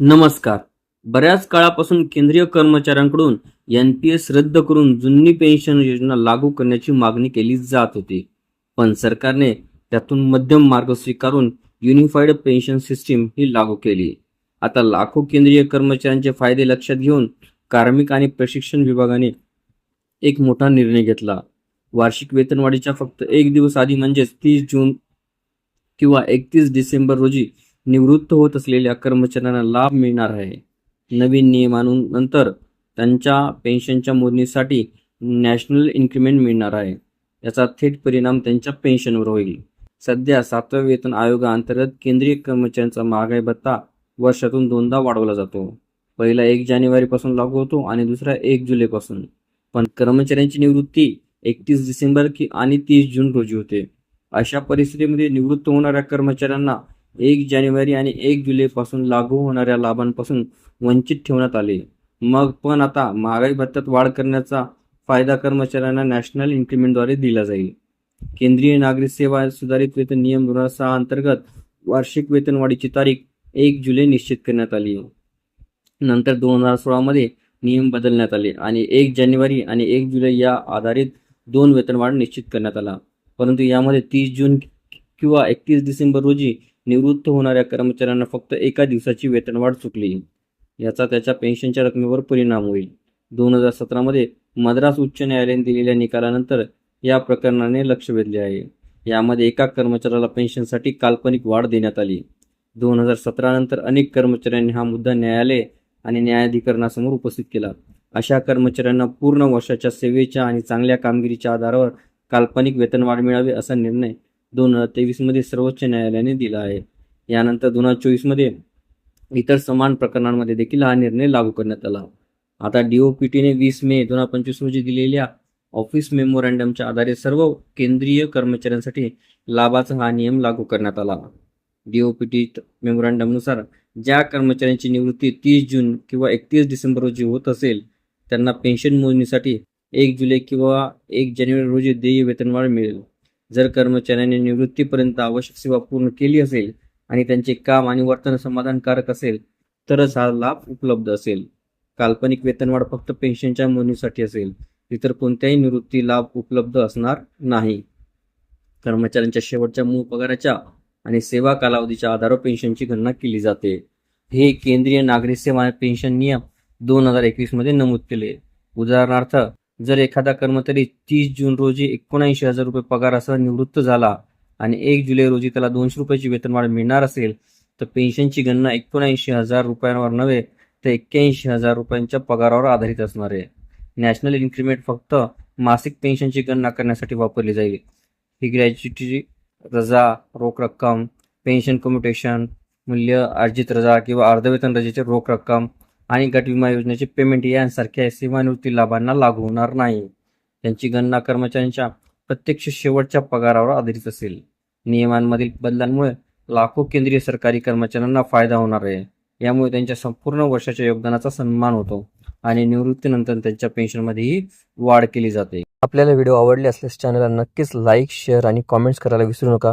नमस्कार. बऱ्याच काळापासून केंद्रीय कर्मचाऱ्यांकडून यन पी एस रद्द करून जुनी पेन्शन योजना लागू करण्याची मागणी केली जात होती. पण सरकारने त्यातून मध्यम मार्ग स्वीकारून युनिफाईड पेन्शन सिस्टीम ही लागू केली. आता लाखो केंद्रीय कर्मचाऱ्यांचे फायदे लक्षात घेऊन कार्मिक आणि प्रशिक्षण विभागाने एक मोठा निर्णय घेतला. वार्षिक वेतनवाढीच्या फक्त एक दिवस आधी म्हणजेच तीस जून किंवा एकतीस डिसेंबर रोजी निवृत्त होत असलेल्या कर्मचाऱ्यांना लाभ मिळणार आहे. नवीन नियमानंतर त्यांच्या पेन्शनच्या मोजणीसाठी नॅशनल इन्क्रिमेंट मिळणार आहे. याचा थेट परिणाम त्यांच्या पेन्शनवर होईल. सध्या सातव्या वेतन आयोगाअंतर्गत केंद्रीय कर्मचाऱ्यांचा महागाई भत्ता वर्षातून दोनदा वाढवला जातो. पहिला एक जानेवारीपासून लागू होतो आणि दुसरा एक जुलैपासून. पण कर्मचाऱ्यांची निवृत्ती एकतीस डिसेंबर की आणि तीस जून रोजी होते. अशा परिस्थितीमध्ये निवृत्त होणाऱ्या कर्मचाऱ्यांना एक जानेवारी आणि एक जुलैपासून लागू होणाऱ्या लाभांपासून वंचित ठेवण्यात आले. मग पण आता महागाई भत्त्यात वाढ करण्याचा फायदा कर्मचाऱ्यांना नॅशनल इन्क्रिमेंटद्वारे दिला जाईल. केंद्रीय नागरिक सेवा सुधारित वेतन नियम दोन हजार सहा अंतर्गत वार्षिक वेतनवाढीची तारीख एक जुलै निश्चित करण्यात आली. नंतर दोन हजार सोळामध्ये नियम बदलण्यात आले आणि एक जानेवारी आणि एक जुलै या आधारित दोन वेतनवाढ निश्चित करण्यात आला. परंतु यामध्ये तीस जून किंवा एकतीस डिसेंबर रोजी निवृत्त होणाऱ्या कर्मचाऱ्यांना फक्त एका दिवसाची वेतनवाढ चुकली. याचा त्याच्या पेन्शनच्या रकमेवर परिणाम होईल. दोन हजार सतरामध्ये मद्रास उच्च न्यायालयाने दिलेल्या निकालानंतर या प्रकरणाने लक्ष वेधले आहे. यामध्ये एका कर्मचाऱ्याला पेन्शनसाठी काल्पनिक वाढ देण्यात आली. दोन हजार सतरानंतर अनेक कर्मचाऱ्यांनी हा मुद्दा न्यायालय आणि न्यायाधिकरणासमोर उपस्थित केला. अशा कर्मचाऱ्यांना पूर्ण वर्षाच्या सेवेच्या आणि चांगल्या कामगिरीच्या आधारावर काल्पनिक वेतनवाढ मिळावी असा निर्णय दोन हजार तेवीसमध्ये सर्वोच्च न्यायालयाने दिला आहे. यानंतर दोन हजार चोवीसमध्ये इतर समान प्रकरणांमध्ये देखील हा निर्णय लागू करण्यात आला. आता डीओपीटीने वीस मे दोन हजार पंचवीस रोजी दिलेल्या ऑफिस मेमोरँडमच्या आधारे सर्व केंद्रीय कर्मचाऱ्यांसाठी लाभाचा हा नियम लागू करण्यात आला. डीओपीटी मेमोरँडमनुसार ज्या कर्मचाऱ्यांची निवृत्ती तीस जून किंवा एकतीस डिसेंबर रोजी होत असेल त्यांना पेन्शन मोजणीसाठी एक जुलै किंवा एक जानेवारी रोजी देय वेतनवाढ मिळेल. जर कर्मचाऱ्यांनी निवृत्तीपर्यंत आवश्यक सेवा पूर्ण केली असेल आणि त्यांचे काम आणि वर्तन समाधानकारक असेल तरच हा लाभ उपलब्ध असेल. काल्पनिक वेतनवाढ फक्त पेन्शनच्या मुलीसाठी असेल इतर कोणत्याही निवृत्ती लाभ उपलब्ध असणार नाही. कर्मचाऱ्यांच्या शेवटच्या मूळ पगाराच्या आणि सेवा कालावधीच्या आधारावर पेन्शनची गणना केली जाते. हे केंद्रीय नागरिक सेवा पेन्शन नियम दोन हजार एकवीसमध्ये नमूद केले. उदाहरणार्थ जर एखादा कर्मचारी तीस जून रोजी एकोणऐंशी हजार रुपये पगारासह निवृत्त झाला आणि एक जुलै रोजी त्याला दोनशे रुपयाची वेतनवाढ मिळणार असेल तर पेन्शनची गणना एकोणऐंशी हजार रुपयांवर नव्हे तर एक्क्याऐंशी हजार रुपयांच्या पगारावर आधारित असणार आहे. नॅशनल इन्क्रीमेंट फक्त मासिक पेन्शनची गणना करण्यासाठी वापरली जाईल. ही ग्रॅज्युटी रजा रोख रक्कम पेन्शन कम्युटेशन मूल्य अर्जित रजा किंवा अर्धवेतन रजेची रोख रक्कम आणि गट विमा योजनेचे पेमेंट यांसारख्या सेवानिवृत्ती लाभांना लागू होणार नाही. त्यांची गणना कर्मचाऱ्यांच्या प्रत्यक्ष शेवटच्या पगारावर आधारित असेल. नियमांमधील बदलांमुळे लाखो केंद्रीय सरकारी कर्मचाऱ्यांना फायदा होणार आहे. यामुळे त्यांच्या संपूर्ण वर्षाच्या योगदानाचा सन्मान होतो आणि निवृत्तीनंतर त्यांच्या पेन्शनमध्येही वाढ केली जाते. आपल्याला व्हिडिओ आवडले असल्यास चॅनलला नक्कीच लाईक शेअर आणि कॉमेंट्स करायला विसरू नका.